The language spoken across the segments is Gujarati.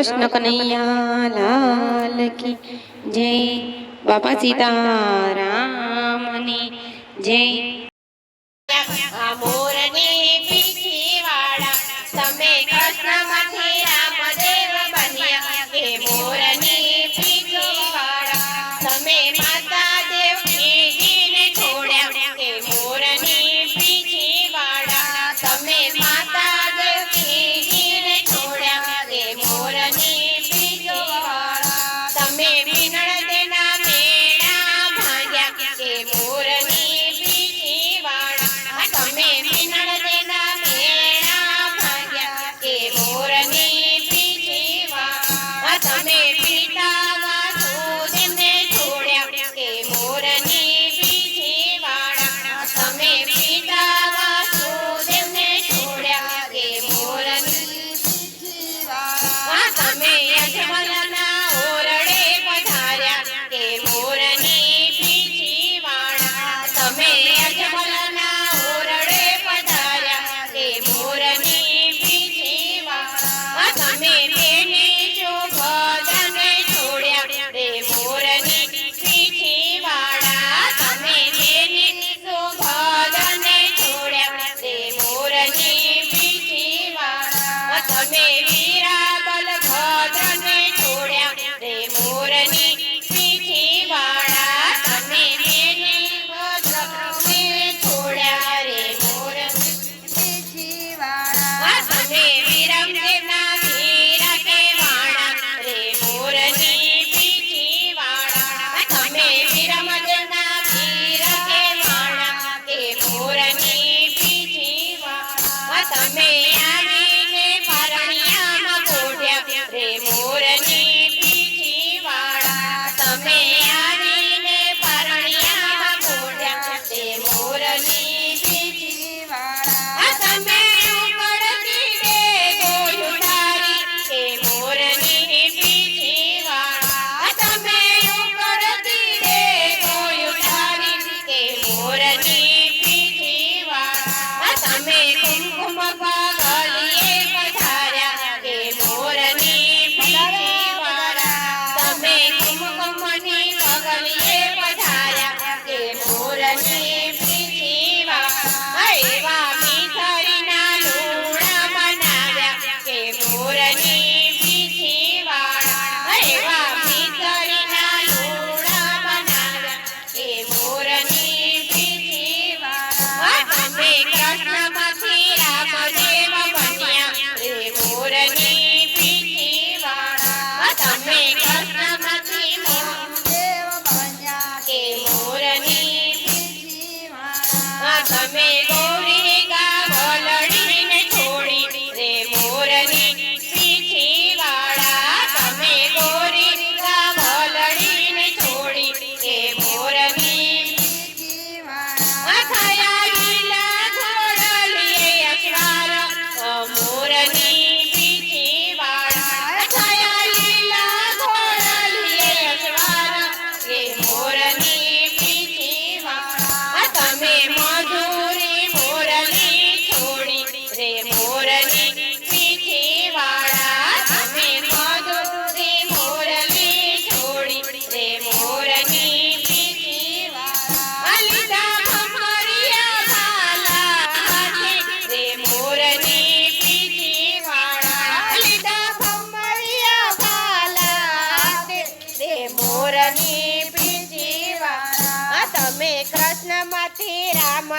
કૃષ્ણ કનૈયા લાલ કી જય બાપા સીતારામની, જય મોરની પીઠી વાળા તમે કૃષ્ણમાંથી રામદેવ બન્યા. હે મોરની પીઠી વાળા તમે માતા દેવ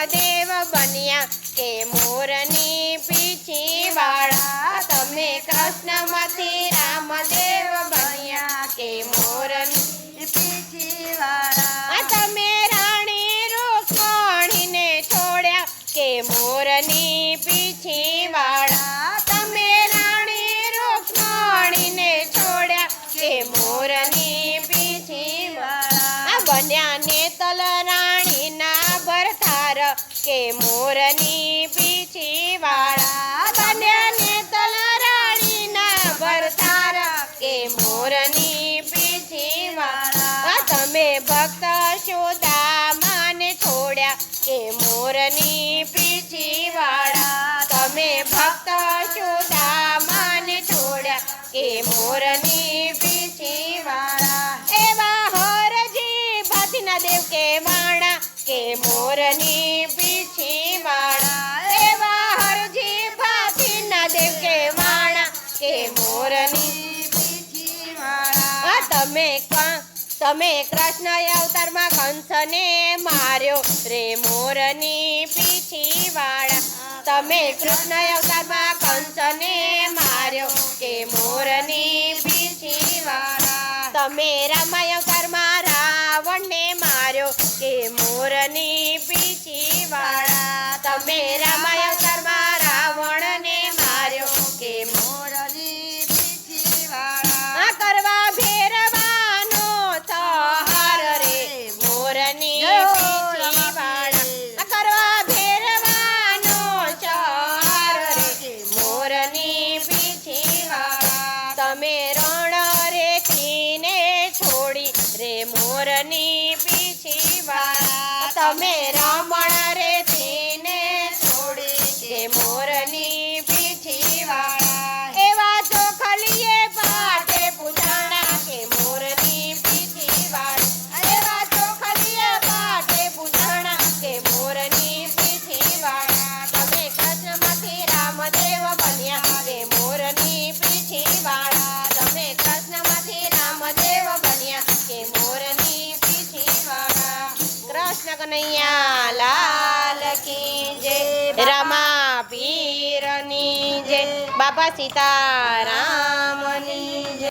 દેવ બન્યા કે મોરની પીછી વાળા. તમે રામ દેવ બન્યા કે મોરની પીછી વાળા. તમે રાણી રોકણીને છોડ્યા કે મોરની કે મોરની પી તમે તમે કૃષ્ણ અવતારમાં કંસને માર્યો. રે મોરની પીછી વાળા તમે કૃષ્ણ અવતારમાં કંસને માર્યો. કે મોરની પીછી વાળા તમે રામ કનૈયા લાલ કી જે રમા પીરની જે બાપા સીતારામની